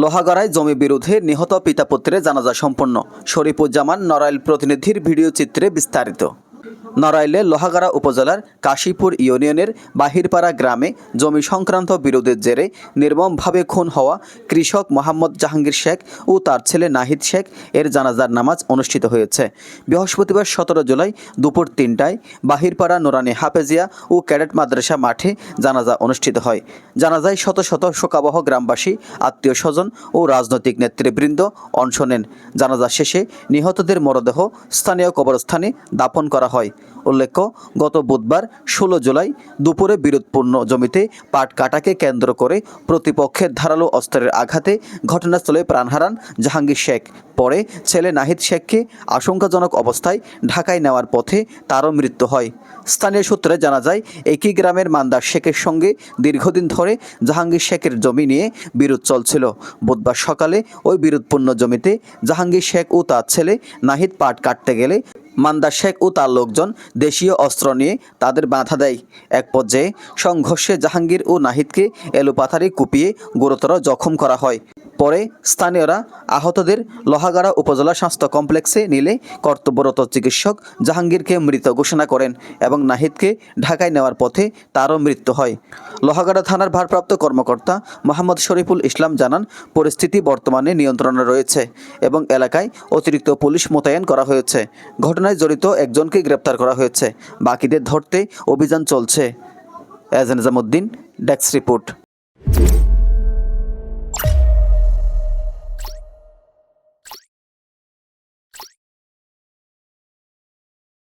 লোহাগড়ায় জমি বিরোধে নিহত পিতাপুত্রের জানাজা সম্পন্ন। শরীফুজ্জামান নড়াইল প্রতিনিধির ভিডিও চিত্রে বিস্তারিত। নড়াইলে লোহাগাড়া উপজেলার কাশীপুর ইউনিয়নের বাহিরপাড়া গ্রামে জমি সংক্রান্ত বিরোধের জেরে নির্মমভাবে খুন হওয়া কৃষক মোহাম্মদ জাহাঙ্গীর শেখ ও তার ছেলে নাহিদ শেখ এর জানাজার নামাজ অনুষ্ঠিত হয়েছে। বৃহস্পতিবার সতেরো জুলাই দুপুর তিনটায় বাহিরপাড়া নোরানি হাফেজিয়া ও ক্যাডেট মাদ্রাসা মাঠে জানাজা অনুষ্ঠিত হয়। জানাজায় শত শত শোকাবহ গ্রামবাসী, আত্মীয় স্বজন ও রাজনৈতিক নেতৃবৃন্দ অংশ নেন। জানাজা শেষে নিহতদের মরদেহ স্থানীয় কবরস্থানে দাফন করা হয়। উল্লেখ্য, গত বুধবার ষোলো জুলাই দুপুরে বিরোধপূর্ণ জমিতে পাট কাটাকে কেন্দ্র করে প্রতিপক্ষের ধারালো অস্ত্রের আঘাতে ঘটনাস্থলে প্রাণ হারান জাহাঙ্গীর শেখ। পরে ছেলে নাহিদ শেখকে আশঙ্কাজনক অবস্থায় ঢাকায় নেওয়ার পথে তারও মৃত্যু হয়। স্থানীয় সূত্রে জানা যায়, একই গ্রামের মান্দার শেখের সঙ্গে দীর্ঘদিন ধরে জাহাঙ্গীর শেখের জমি নিয়ে বিরোধ চলছিল। বুধবার সকালে ওই বিরোধপূর্ণ জমিতে জাহাঙ্গীর শেখ ও তার ছেলে নাহিদ পাট কাটতে গেলে মান্দার শেখ ও তার লোকজন দেশীয় অস্ত্র নিয়ে তাদের বাধা দেয়। এক পর্যায়ে সংঘর্ষে জাহাঙ্গীর ও নাহিদকে এলোপাথারি কুপিয়ে গুরুতর জখম করা হয়। পরে স্থানীয়রা আহতদের লোহাগাড়া উপজেলা স্বাস্থ্য কমপ্লেক্সে নিলে কর্তব্যরত চিকিৎসক জাহাঙ্গীরকে মৃত ঘোষণা করেন এবং নাহিদকে ঢাকায় নেওয়ার পথে তারও মৃত্যু হয়। লোহাগাড়া থানার ভারপ্রাপ্ত কর্মকর্তা মোহাম্মদ শরীফুল ইসলাম জানান, পরিস্থিতি বর্তমানে নিয়ন্ত্রণে রয়েছে এবং এলাকায় অতিরিক্ত পুলিশ মোতায়েন করা হয়েছে। ঘটনায় জড়িত একজনকে গ্রেপ্তার করা হয়েছে। বাকিদের ধরতে অভিযান চলছে। এজ নিজামুদ্দিন, ডেস্ক রিপোর্ট।